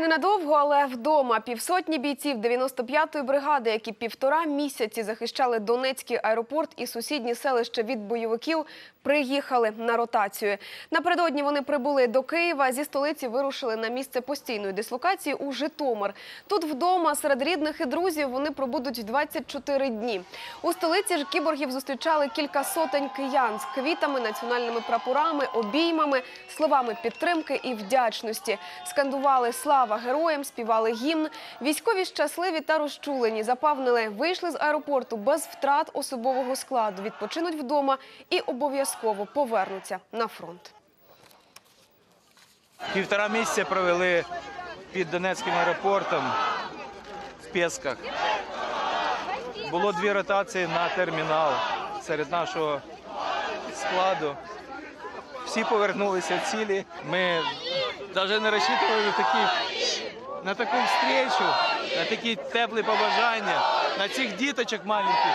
Ненадовго, але вдома півсотні бійців 95-ї бригади, які півтора місяці захищали Донецький аеропорт і сусідні селища від бойовиків, приїхали на ротацію. Напередодні вони прибули до Києва. Зі столиці вирушили на місце постійної дислокації у Житомир. Тут вдома серед рідних і друзів вони пробудуть 24 дні. У столиці ж кіборгів зустрічали кілька сотень киян з квітами, національними прапорами, обіймами, словами підтримки і вдячності. Скандували слава героям, співали гімн. Військові щасливі та розчулені. Запевнили, вийшли з аеропорту без втрат особового складу, відпочинуть вдома і обов'язково повернуться на фронт. Півтора місяця провели під Донецьким аеропортом в Пєсках. Було дві ротації на термінал серед нашого складу. Всі повернулися цілі. Ми навіть не розчитували такі, на таку встречу, на такі теплі побажання, на цих діточок маленьких.